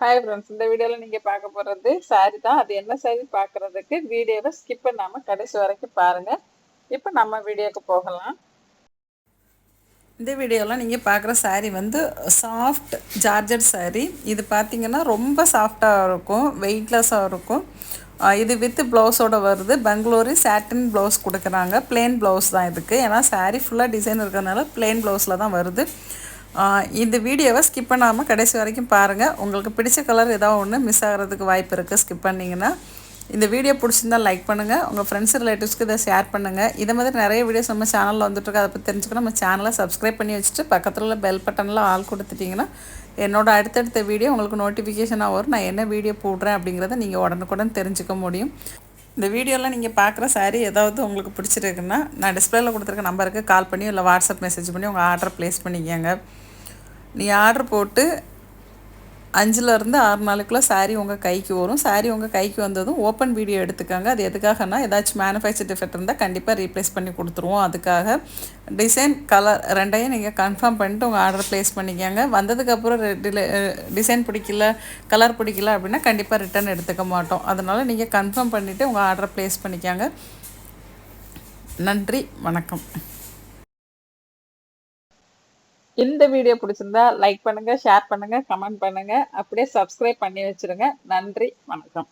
Hi friends இந்த வீடியோவில் நீங்கள் பார்க்க போகிறது சாரி தான். அது என்ன சாரி பார்க்குறதுக்கு வீடியோவை ஸ்கிப் பண்ணாமல் கடைசி வரைக்கும் பாருங்கள் இப்போ நம்ம வீடியோக்கு போகலாம். இந்த வீடியோவில் நீங்கள் பார்க்குற saree வந்து சாஃப்ட் ஜார்ஜட் saree. இது பார்த்தீங்கன்னா ரொம்ப சாஃப்டாக இருக்கும் வெயிட்லெஸ்ஸாக இருக்கும். இது வித் ப்ளவுஸோட வருது. பெங்களூரு சாட்டின் ப்ளவுஸ் கொடுக்குறாங்க. பிளேன் ப்ளவுஸ் தான் இதுக்கு. ஏன்னா saree ஃபுல்லாக டிசைன் இருக்கிறதுனால பிளேன் ப்ளவுஸில் தான் வருது. இந்த வீடியோவை ஸ்கிப் பண்ணாமல் கடைசி வரைக்கும் பாருங்கள் உங்களுக்கு பிடிச்ச கலர் ஏதாவது ஒன்று மிஸ் ஆகிறதுக்கு வாய்ப்பு இருக்குது ஸ்கிப் பண்ணிங்கன்னா. இந்த வீடியோ பிடிச்சிருந்தா லைக் பண்ணுங்கள் உங்கள் ஃப்ரெண்ட்ஸ் ரிலேட்டிவ்ஸ்க்கு இதை ஷேர் பண்ணுங்கள் இதை மாதிரி நிறைய வீடியோஸ் நம்ம சேனலில் வந்துட்டுருக்கு அதை பற்றி தெரிஞ்சுக்கணும். நம்ம சேனலை சப்ஸ்கிரைப் பண்ணி வச்சுட்டு பக்கத்தில் உள்ள பெல் பட்டனில் ஆள் கொடுத்துட்டிங்கன்னா என்னோட அடுத்தடுத்த வீடியோ உங்களுக்கு நோட்டிஃபிகேஷனாக வரும். நான் என்ன வீடியோ போடுறேன் அப்படிங்கிறத நீங்கள் உடனுக்குடன் தெரிஞ்சுக்க முடியும். இந்த வீடியோவில் நீங்கள் பார்க்குற சாரீ ஏதாவது உங்களுக்கு பிடிச்சிருக்குன்னா நான் டிஸ்பிளேல கொடுத்துருக்க நம்பருக்கு கால் பண்ணி இல்லை வாட்ஸ்அப் மெசேஜ் பண்ணி உங்கள் ஆர்டர் ப்ளேஸ் பண்ணிக்கோங்க. நீ ஆர்டர் போட்டு அஞ்சுலேருந்து ஆறு நாளுக்குள்ளே saree உங்கள் கைக்கு வரும். saree உங்கள் கைக்கு வந்ததும் ஓப்பன் வீடியோ எடுத்துக்காங்க. அது எதுக்காகனா ஏதாச்சும் மேனுஃபேக்சர் டிஃபெக்ட் இருந்தால் கண்டிப்பாக ரீப்ளேஸ் பண்ணி கொடுத்துருவோம். அதுக்காக டிசைன் கலர் ரெண்டையும் நீங்கள் கன்ஃபார்ம் பண்ணிட்டு உங்கள் ஆர்டர் ப்ளேஸ் பண்ணிக்கோங்க. வந்ததுக்கப்புறம் டிசைன் பிடிக்கல கலர் பிடிக்கல அப்படின்னா கண்டிப்பாக ரிட்டர்ன் எடுத்துக்க மாட்டோம். அதனால் நீங்கள் கன்ஃபார்ம் பண்ணிவிட்டு உங்கள் ஆர்டர் ப்ளேஸ் பண்ணிக்கோங்க. நன்றி வணக்கம். இந்த வீடியோ பிடிச்சிருந்தா லைக் பண்ணுங்கள் ஷேர் பண்ணுங்கள் கமெண்ட் பண்ணுங்கள் அப்படியே சப்ஸ்கிரைப் பண்ணி வச்சிருங்க. நன்றி வணக்கம்.